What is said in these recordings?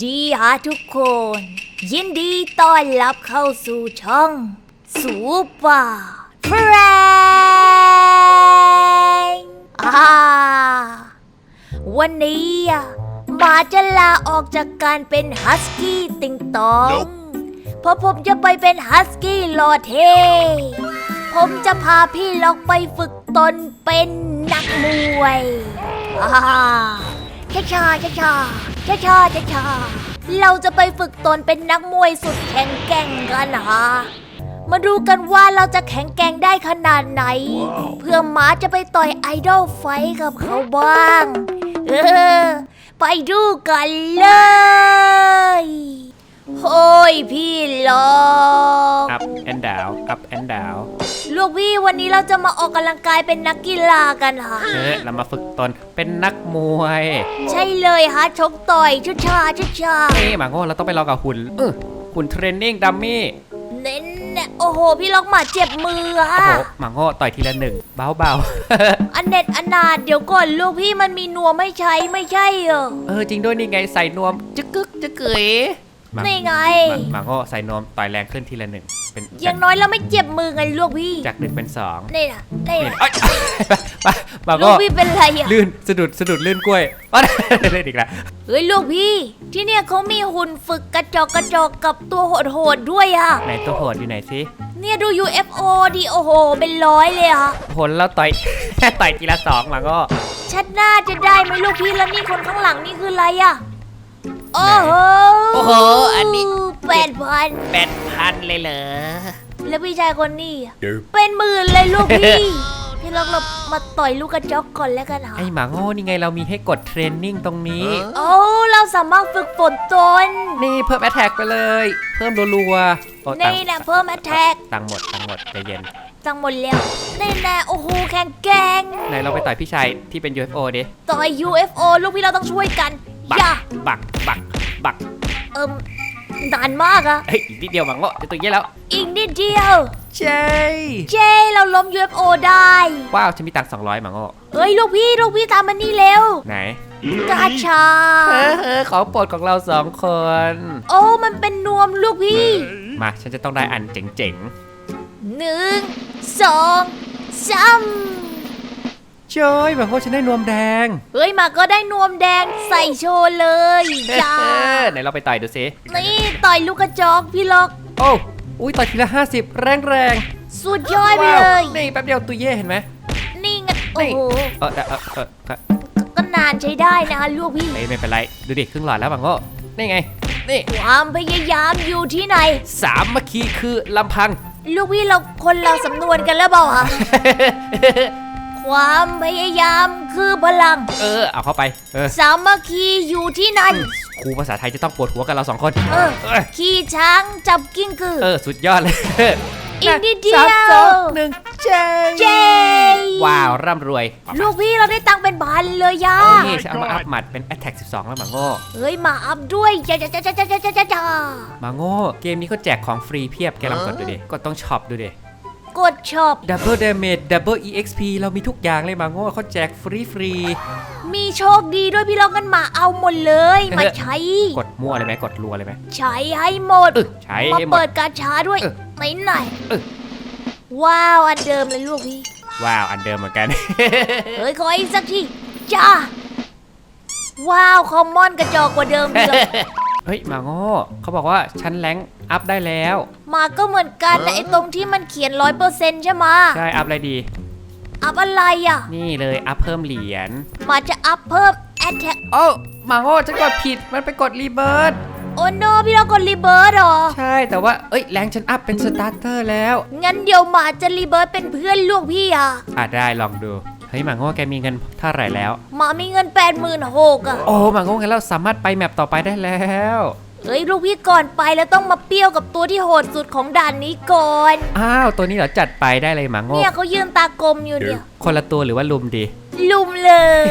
ดีฮะทุกคน ยินดีต้อนรับเข้าสู่ช่อง สูปอร์เฟรนอ่าวันนี้อะหมาจะลาออกจากการเป็นฮัสกี้ติงตอง เพราะผมจะไปเป็นฮัสกี้หล่อเท่ผมจะพาพี่ล็อกไปฝึกตนเป็นนักมวยอ่า ช้าช้าช้าช้าช้าช้าช้าช้าเราจะไปฝึกตนเป็นนักมวยสุดแข็งแกร่งกันนะมาดูกันว่าเราจะแข็งแกร่งได้ขนาดไหน เพื่อหมาจะไปต่อยไอดอลไฟท์กับเขาบ้าง เออ ไปดูกันเลย โอ้ยพี่ล็อก up and down up and down ลูกพี่วันนี้เราจะมาออกกำลังกายเป็นนักกีฬากันค่ะ เออเรามาฝึกตนเป็นนักมวย ใช่เลยฮะชกต่อยชุดชาชุดชาเอ้หมาโง่เราต้องไปลองกับหุ่นเออหุ่นเทรนนิ่งดัมมี่เน้นเนี่ยโอ้โห พี่ล็อกหมาเจ็บมือโอ้ฮะโหหมาโง่ต่อยทีละหนึ่งเบาเบาอันเน็ตอันนาดเดี๋ยวก่อนลูกพี่มันมีนัวไม่ใช้ไม่ใช่เหรอๆเออจริงด้วยนี่ไงใส่นวมจึกกึกจึกเกย หมานี่ไง หมาหมาโง่ใส่นวมต่อยแรงขึ้นทีละหนึ่งเป็นอย่างน้อยเราไม่เจ็บมือไงลูกพี่จากหนึ่งเป็นสองนี่นะนี่นี่นะเอ้ยหมาลูโง่กพี่เป็นไรอะลื่นสะดุดสะดุดลื่นกล้วยอ้าวเล่นอีกแล้วเฮ้ยลูกพี่ ที่เนี่ยเขามีหุ่นฝึกกระจอกกระจอกกับตัวโหดๆด้วยอะ ไหนตัวโหดอยู่ไหนสิเนี่ยดู UFO ดิโอ้โห เป็นร้อยเลยอะผลเราต่อย ต่อยทีละสองหมาโง่ชัดหน้าจะได้ไหมลูกพี่แล้วนี่คนข้างหลังนี่คืออะไรอะ โอ้โหโอ้โหอันนี้ แปดพันแปดพันเลยเหรอ แล้วพี่ชายคนนี้อะเป็นหมื่นเลยลูกพี่ พี่ล็อกเรามาต่อยลูกกระจอกก่อนแล้วกันค่ะไอหมาโง่นี่ไงเรามีให้กดเทรนนิ่งตรงนี้ โอ้เราสามารถฝึกฝนตนนี่เพิ่มแอ t แทกไปเลย เพิ่มรัวๆโอ้ตังนี่ค์นะเพิ่มแอทแทกตังค์หมดตังค์หมดใจเย็นจังหมดแล้วนี่นะโอ้โหแข็งแกร่ง ไหนเราไปต่อยพี่ชายที่เป็น UFO ดิ ต่อย UFO ลูกพี่เราต้องช่วยกัน บักอย่า บักบักบักเอิมนานมากอะเฮ้ยอีกนิดเดียวหมาโง่จะตัวเงี้ยแล้วอีกนิดเดียวใช่เจ้เราล้ม UFO ได้ ว้าวฉันมีตังค์200หมาโง่เฮ้ยลูกพี่ลูกพี่ตามมานี่เร็วไหนกาชา เออเออของโปรดของเราสองคน โอ้มันเป็นนวมลูกพี่มาฉันจะต้องได้อันเจ๋งหนึ่งสองสาม ๆจ้อยหมาโง่ฉันได้นวมแดง เฮ้ยมาก็ได้นวมแดงใส่โชว์เลยจ้าเออไหนเราไปต่อยดูสินี่ต่อยลูกกระจอกพี่ล็อก โอ้อุ้ยต่อยทีละ50แรงแรงสุดยอดๆไปว้าวเลยนี่แป๊บเดียวตุยเย่เห็นไหมนี่ไงโอ้โหเออเออเออเออเออก็นานใช้ได้นะลูกพี่ไม่ไม่เป็นไรดูดิครึ่งหลอดแล้วบังโง่นี่ไงนี่ความพยายามอยู่ที่ไหน สามเมื่อกี้คือลำพัง ลูกพี่เราคนเราสำนวนกันแล้วเปล่าคะ ความพยายามคือพลัง เออ เอาเข้าไปออ สามัคคีอยู่ที่นั่น ครูภาษาไทยจะต้องปวดหัวกันเราสองคน เออ เออ ขี่ช้างจับกิ้งกือ เออ สุดยอดเลย อีกนิดเดียวหนึ่งเจเจว้าว ร่ำรวยลูกพี่เราได้ตังเป็นบันเลยย่านี่จะเอามาอัพหมัดเป็นแอตแทกสิบสองแล้วหมาโง่ เฮ้ย มาอัพด้วยจ้าจ้าจ้าจ้าจ้าจ้าจ้ามาโง่ เกมนี้เขาแจกของฟรีเพียบ แกลองกดดูดิก็ต้องช็อปดูดิ กดช็อป Double Damage Double EXP เรามีทุกอย่างเลยหมาโง่เขาแจกฟรีฟรีมีโชคดีด้วยพี่ลองกันมาเอาหมดเลย มาใช้กดมั่วเลยไหมกดรัวเลยไหมใช้ให้หมด เออใช้มาให้หมเปิด ดการช้าด้วยเออไหนไหนเออ ว้าว อันเดิมเลยลูกพี่ ว้าวอันเดิมเหมือนกัน เฮ้ย ขออีกสักที จ้า ว้าว คอมมอนกระจอกกว่าเดิมพี่ลอง เฮ้ยหมาโง่เขาบอกว่าชั้นแรงอัพได้แล้ว มาก็เหมือนกันแต่ไอ้ตรงที่มันเขียนร้อยเปอร์เซ็นต์ใช่ไหมะใช่อัพอะไรดี อัพอะไรอะ นี่เลยอัพเพิ่มเหรียญมาจะอัพเพิ่มแอทแทกโอ้หมาโง่จะกดผิดมันไปกดรีเบิร์ดโอ้โนพี่ลองกดรีเบิร์ดหรอ ใช่แต่ว่าเอ้ยแรงฉันอัพเป็นสตาร์เตอร์แล้ว งั้นเดี๋ยวหมาจะรีเบิร์ดเป็นเพื่อนลูกพี่อะอะได้ลองดู เฮ้ยหมาโง่แกมีเงินเท่าไหร่แล้ว หมามีเงินแปดหมื่นหกอะ โอ้หมาโง่งั้นเราสามารถไปแมปต่อไปได้แล้ว เฮ้ยลูกพี่ก่อนไปแล้วต้องมาเปรี้ยวกับตัวที่โหดสุดของด่านนี้ก่อน อ้าวตัวนี้เหรอจัดไปได้เลยหมาโง่เนี่ยเขายืนตากลมอยู่เนี่ย คนละตัวหรือว่าลุมดีลุมเลย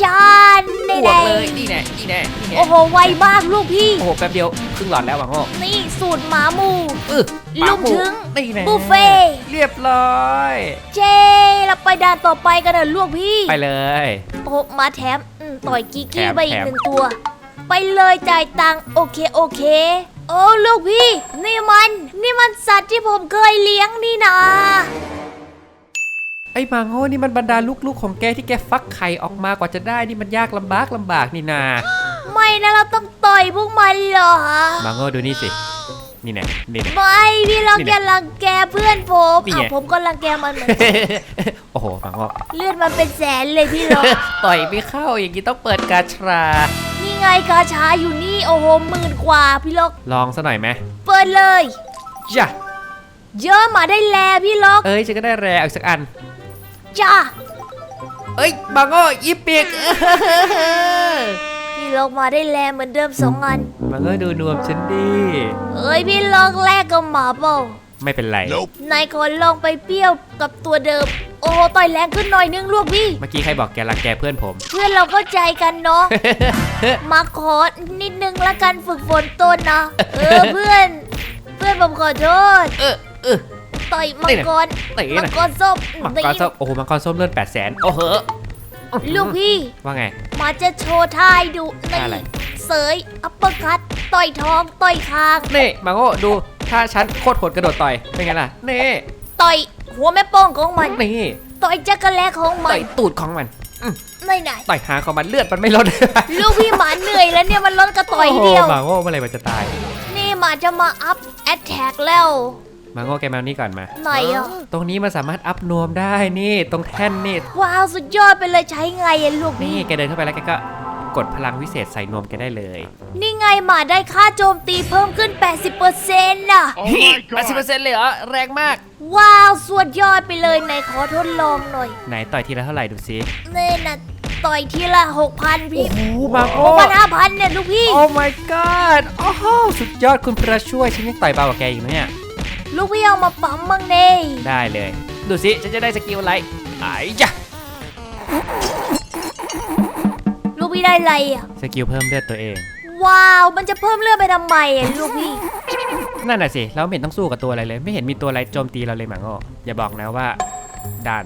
ชานในบแดวกงเลยนี่แน่นี่แน่นี่แน่โอ้โหไวมากลูกพี่ โอ้โหแป๊บเดียวครึ่งหลอดแล้วหมาโง่นี่สูตรหมาหมูเออหมาลุมหมูถึง นี่แน่บุฟเฟ่ต์เรียบร้อย เจเราไปด่านต่อไปกันเถอะลูกพี่ ไปเลย โอ้โหมาแถมอืมต่อยกีกี้แถมไปอีกแถมหนึ่งตัว ไปเลยจ่ายตังค์โอเคโอเค โอ้ลูกพี่ นี่มัน นี่มันสัตว์ที่ผมเคยเลี้ยงนี่นาไอ้มังโง่นี่มันบรรดาลูกๆของแกที่แกฟักไข่ออกมากว่าจะได้นี่มันยากลำบากลำบากนี่นา ไม่นะเราต้องต่อยพวกมันเหรอมังโง่ดูนี่สิ นี่แน่นี่แน่ไม่พี่ล็อกนี่อแหละย่ารังแกเพื่อนผมนี่ไงอะผมก็รังแกมันเหมือนกันโอ้โหมังโง่เลือดมันเป็นแสนเลยพี่ล็อกต่อยไม่เข้าอย่างนี้ต้องเปิดกาชรานี่ ไงกาชาอยู่นี่โอ้โหหมื่นกว่าพี่ล็อกลองซะหน่อยไหมเปิดเลย จ้ะเยอะมาได้แลพี่ล็อกเอ้ยฉันก็ได้แรเอาอีกสักอัน จ้าเอ้ยมังโง่ยิบปีกพี่ล็อกมาได้แลเหมือนเดิมสองอันมังโง่ดูนวมฉันดิ เอ้ยพี่ล็อกแลกกับหมาเปล่าไม่เป็นไร นายขอลองไปเปรี้ยวกับตัวเดิม โอ้โหต่อยแรงขึ้นหน่อยนึงลูกพี่ เมื่อกี้ใครบอกแกรังแกเพื่อนผม เพื่อนเราเข้าใจกันเนาะ มาขอนิดนึงละกันฝึกฝนต้นนะ เออเพื่อน เพื่อนผมขอโทษ เออเออต่อยมังกรเตะมังนะกรส้มมังกรส้มโอ้โหมังกรส้มเลื่อนแปดแสนโอ้โหลูกพี่ ว่าไง มาจะโชว์ท่าให้ดูท่าอะไร เสย อัปเปอร์คัตต่อยท้องต่อยคาง นี่มังโง่ดูถ้าฉันโคตรโหดกระโดดต่อยเป็นไงล่ะนี่ต่อย หัวแม่โป้งของมันนี่ต่อยจักรแลของมัต่อนยตูดของมันไม่ไหนต่อยหางของมันเลือดมันไม่ลดลูกพี่หมาเหนื่อยแล้วเนี่ยมันลดกระต่อยเดียว โโหมังโง่เมื่อไหรมันจะตาย นี่หมาจะมาอัพแอตแทกแล้วมังโง่แกมานี่ก่อนมา ไหนอะ ตรงนี้มันสามารถอัพนวมได้นี่ ตรงแท่นนี่ ว้าว สุดยอดไปเลยใช้ไงอะลูกนี่พี่แกเดินเข้าไปแล้วแกก็ กดพลังวิเศษใส่นวมแกได้เลย นี่ไงหมาได้ค่าโจมตีเพิ่มขึ้น 80%น่ะ Oh my แปดสิบเปอร์ god! เซ็นต์เลยเหรอ แรงมาก ว้าวสุดยอดไปเลยไหนขอทดลองหน่อยไหนต่อยทีละเท่าไหร่ดูสินี่นะต่อยทีละ 6,000 พี่โอ้โหมังหโง่กพันห้าพันเนี่ยลูกพี่ โอ้ my god โอ้โหสุดยอดคุณพระช่วย ฉันยังต่อยเบากว่าแกอีกนะเนี่ย ลูกพี่เอามาปั๊มบ้างเน่ได้เลย ดูสิ ฉันจะได้สกิลอะไรไอ้จ้ะลูก พี่ได้อะไรอะ สกิลเพิ่มเลือดตัวเอง ว้าว มันจะเพิ่มเลือดไปทำไมอะลูกพี่ นั่นน่ะสิ เราไม่เห็นต้องสู้กับตัวอะไรเลย ไม่เห็นมีตัวอะไรโจมตีเราเลยหมาโง่อย่าบอกนะว่าด่าน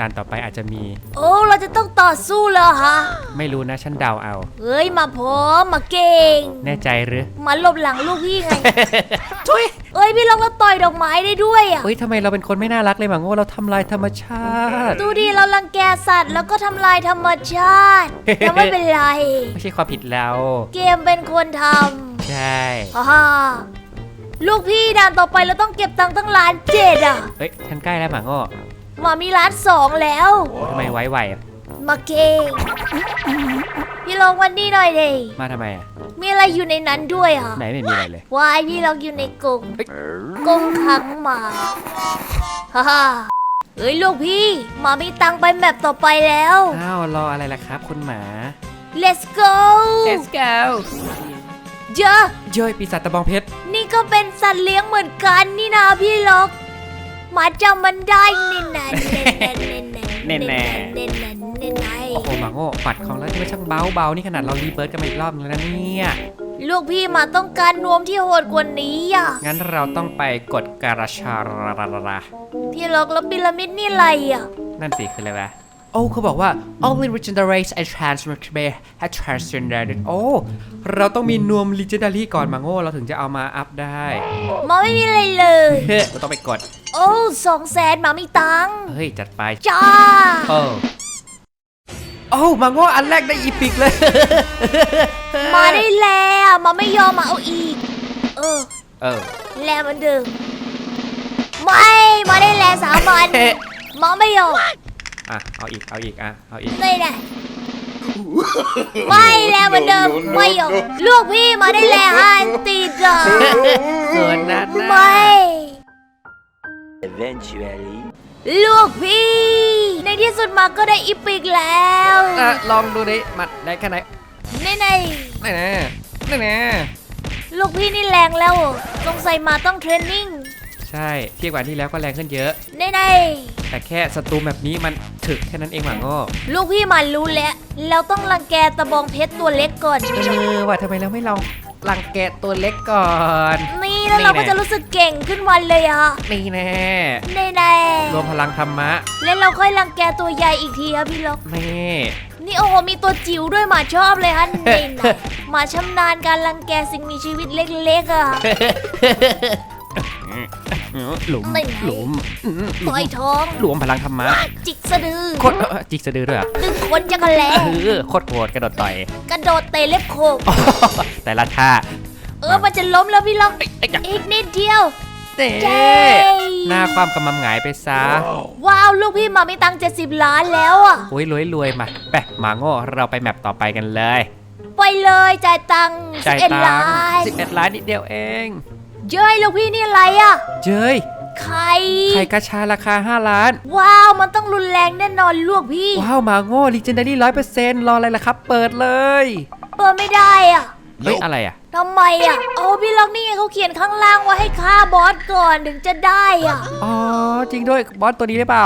ด่านต่อไปอาจจะมี โอ้เราจะต้องต่อสู้เหรอฮะไม่รู้นะฉันเดาเอา เฮ้ยมาพร้อมมาเก่ง แน่ใจหรือ มาหลบหลังลูกพี่ไง ช่วยเอ้ยพี่ลองเราต่อยดอกไม้ได้ด้วยอะเฮ้ยทำไมเราเป็นคนไม่น่ารักเลยหมาโง่เราทำลายธรรมชาติ ดูดิเรารังแกสัตว์แล้วก็ทำลายธรรมชาติแต่ไม่เป็นไร ไม่ใช่ความผิดเรา เกมเป็นคนทใช่ำฮ่าฮ่าลูกพี่ด่านต่อไปเราต้องเก็บตังค์ตั้งล้านเจ็ดอะ เฮ้ยฉันใกล้แล้วหมาโง่ มามีล้านสองแล้ว โอ้ทำไมไวไวอะมาเก่งพี่ลองวันนี้หน่อยดิมาทำไมอะมีอะไรอยู่ในนั้นด้วยอะไหนไม่มีอะไรเลยวายพี่ลองอยู่ในกรงเฮ้ยกรงขังหมาฮ่าฮ่าเฮ้ยลูกพี่หมามีตังค์ไปแมปต่อไปแล้ว อ้าวรออะไรล่ะครับ คุณหมา let's go Let's go เจอเย้ยปีศาจตะบองเพชรนี่ก็เป็นสัตว์เลี้ยงเหมือนกันนี่นะพี่ล็อก หมาจำมันได้นี่นะเน่นๆเน่นๆแน่เน่นๆเน่นๆเน่นๆโอ้โหหมาโง่ปัดของแล้วที่ไม่ช่างเบาเบานี่ขนาดเรารีเบิร์ตกันมาอีกรอบนึงแล้วนะเนี่ยลูกพี่หมาต้องการนวมที่โหดกว่านี้อะ งั้นเราต้องไปกดการาชาราราราราพี่ล็อกแล้วพีระมิดนี่อะไรอะ นั่นสิคืออะไรวะ โอ้เขาบอกว่า only legendary and transmutable have transcended โอ้ เราต้องมีนวม legendary ก่อนมาโง่ เราถึงจะเอามาอัพได้ หมาไม่มีอะไรเลย เฮ้ยเราต้องไปกด โอ้สองแสนหมามีตังค์เฮ้ย จัดไป จ้า โอ้โอ้มาโง่อันแรกได้อีพิกเลย มาได้แล้วหมาไม่ยอมมาเอาอีก เออ เออ แลเหมือนเดิมไม่มาได้แลสามวันหมาไม่ยอม อะเอาอีกเอาอีกอะเอาอีกไม่ได้ไม่แล้วเหมือนเดิมไม่ยอมลูกพี่มาได้แล้วฮันติดอะเกินนัดนะไม่ Eventually. ลูกพี่ ในที่สุดมาก็ได้อีปิกแล้วอะลองดูดิมัดได้แค่ไหนในในไหนแน่ไหนแน่ลูกพี่นี่แรงแล้วสงสัยมาต้องเทรนนิ่ง ใช่เทียบกว่าที่แล้วก็แรงขึ้นเยอะในในแต่แค่ศัตรูแบบนี้มันถึกแค่นั้นเองหมาโง่ลูกพี่มารู้แล้ว เราต้องรังแกตะบองเพชรตัวเล็กก่อน เออว่าทำไมเราไม่ลองรังแกะตัวเล็กก่อน นี่แล้วเราก็จะรู้สึกเก่งขึ้นวันเลยอะนี่แน่ในในรวมพลังธรรมะแล้วเราค่อยรังแกตัวใหญ่อีกทีครับพี่ล็อก นี่ นี่โอ้โหมีตัวจิ๋วด้วยหมาชอบเลยฮะนี่นะหมาชำนาญการรังแกสิ่งมีชีวิตเล็กๆอะ หลุมไม่หลุมอืมหลุต่มอยท้องหลวมพลังธรรมะจิกสะดือโคตรเอ่อจิกสะดือด้วยเหรอดึงคนจักรแลเออโคตรโหดกระโดดต่อย กระโดดเตะเล็บโคกแต่ละท่าเออมันจะล้มแล้วพี่ล็อกเอ้ยเอ้ยอย่าอีกนิดเดียวเต้เย้หน้าความกำมำหงายไปซะว้าวลูกพี่หมามีตังค์70ล้านแล้วอะ โอ้ยรวยรวยๆมาไปหมาโง่เราไปแมปต่อไปกันเลย ไปเลยจ่ายตังค์จ่าย11ตัล้างค์นสิบเอ็ดล้านนิดเดียวเอง เย้ยลูกพี่นี่อะไรอะ เจ้ยไข่ไข่กระชาราคา 5 ล้าน ว้าวมันต้องรุนแรงแน่นอนลูกพี่ ว้าวหมาโง่ลีเจนดารี่ร้อยเปอร์เซ็นต์รออะไรล่ะครับ เปิดเลยเปิดไม่ได้อะเฮ้ยอะไรอะ ทำไมอะโอ้พี่ล็อกนี่ไงเขาเขียนข้างล่างว่าให้ฆ่าบอสก่อนถึงจะได้อะ อ๋อ จริงด้วยบอสตัวนี้หรือเปล่า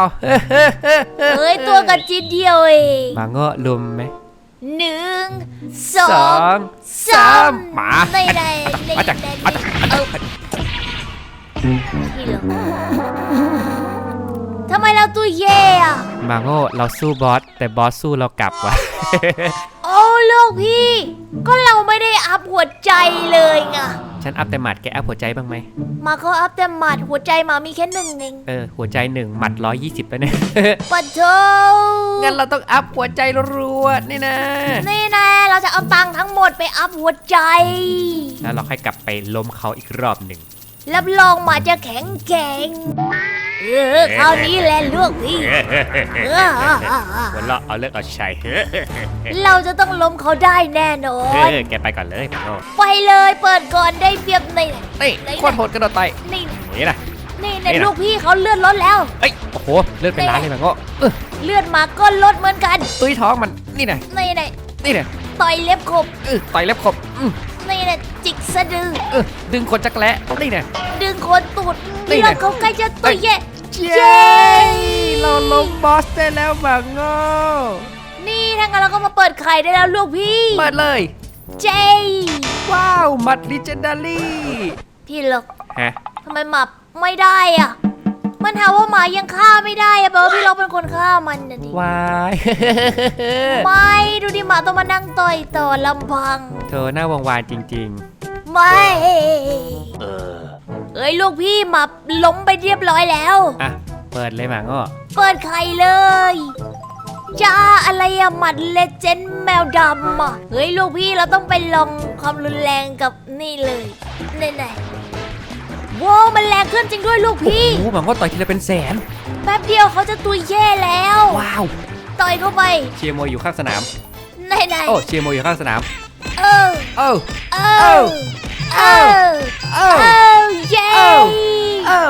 เอ้ยตัวกันจิตเดียวเองหมาโง่ลุมไหม หนึ่งสสอองงสามหมาในในในมาจากในมาจากเออพี่ล็อกทำไมเราตัวเย่อะหมาโง่เราสู้บอสแต่บอสสู้เรากลับว่ะ โอ้ลูกพี่ ก็เราไม่ได้อัพหัวใจเลยไง ฉันอัพแต่หมัดแกอัพหัวใจบ้างไหมมาเขาอัพแต่หมัดหัวใจหมามีแค่หนึ่งเองเออหัวใจหนึ่งหมัดร้อยยี่สิบแล้วเนี่ยปะโถงั้นเราต้องอัพหัวใจรัวๆนี่นะนี่แน่เราจะเอาตังค์ทั้งหมดไปอัพหัวใจ แล้วเราค่อยกลับไปล้มเขาอีกรอบหนึ่ง รับรองหมาจะแข็งแกร่งเออคราวนี้แหละลูกพี่เออหัวเราะเอาเลิกเอาชัยเราจะต้องล้มเขาได้แน่นอเอนอแกไปก่อนเลยหมาโง่ไปเลยเปิดก่อนได้เปรียบในนี่โคตรโหดกระโดดต่อยนี่นี่นะนี่ในนี่นะลูกพี่เขาเลื่อนรถแล้วเอ้ยโอ้โหเลือดเป็นล้านเลยหมาโง่เออเลื่อนมาก็ลดเหมือนกัน ตุ้ยท้องมันนี่นะนี่ในนี่นะต่อยเล็บขบเออต่อยเล็บขบ อือนี่นะจิกสะดือ เออดึงคนจักรแล้นี่นะ ดึงโคนตูดนี่นี่ไงเราเขาใกล้จะตัวแย่เย้เราลงบอสได้แล้วหมาโง่นี่ถ้างั้นเราก็มาเปิดไข่ได้แล้วลูกพี่ เปิดเลย เจว้าวหมัดลิเจนดารี่ พี่หลอกฮะทำไมหมาไม่ได้อะ มันหาว่าหมายังฆ่าไม่ได้อะแปลว่าพี่ล็อกเป็นคนฆ่ามันนะดิวาย ไม่ดูดิหมาต้องมานั่งต่อยต่อลำพัง เธอหน้าวงวานจริง ไม่เอ้ยลูกพี่หมาล้มไปเรียบร้อยแล้ว ๆ อะ เปิดเลยหมาโง่เปิดไข่เลยจ้าอะไรอะหมัดเลเจนด์แมวดำอะเฮ้ยลูกพี่เราต้องไปลองความรุนแรงกับนี่เลยนี่ไหนๆ ว้าวมันแรงขึ้นจริงด้วยลูกพี่ โอ้โหหมาโง่ต่อยทีละเป็นแสน แป๊บเดียวเขาจะตัวแย่แล้ว ว้าว ต่อยเข้าไปเชียร์มวยอยู่ข้างสนาม ไหนไหนๆโอ้เชียร์มวยอยู่ข้างสนาม เออโอ้เอเอ้าอเออโอ้เออเย้เอ้า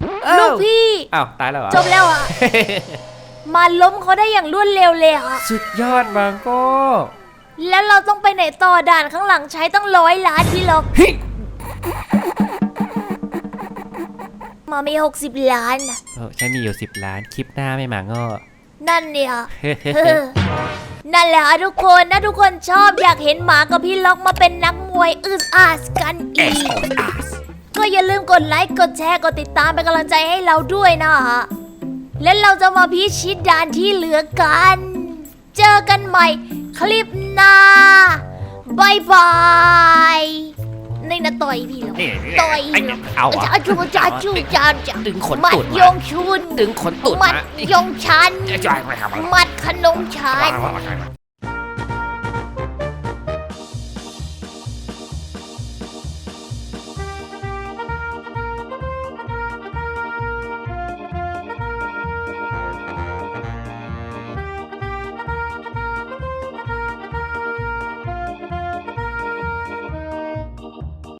โอ้โอ้ลูกพี่ อ้าวตายแล้วเหรอจบแล้วอะ มาล้มเขาได้อย่างรวดเร็วเลยอะ สุดยอดหมาโง่แล้วเราต้องไปไหนต่อด่านข้างหลังใช้ตั้งร้อยล้านพี่ล็อกเฮ้ มามี 60 ล้านน่ะเออฉันมีอยู่สิบล้าน คลิปหน้าไม่หมาโง่นั่นเนี่ยเออนั่นแหละค่ะทุกคนนะทุกคนชอบอยากเห็นหมากับพี่ล็อกมาเป็นนักมวยอึดอาสกันอีก ก็อย่าลืมกดไลค์กดแชร์กดติดตามเป็นกำลังใจให้เราด้วยนะฮะและเราจะมาพิชิตด่านที่เหลือกัน เจอกันใหม่คลิปหน้าบายบาย นี่นะต่อยพี่เหรอนี่ต่อยไอ้เหรอเอาเหรอจ้าจูจ้าจูจ้าจ้าดึงขนมัดตูดยมางชุนดึงขนตูดมัมาดยงชันจ่ายไปครับมัดขนมชัน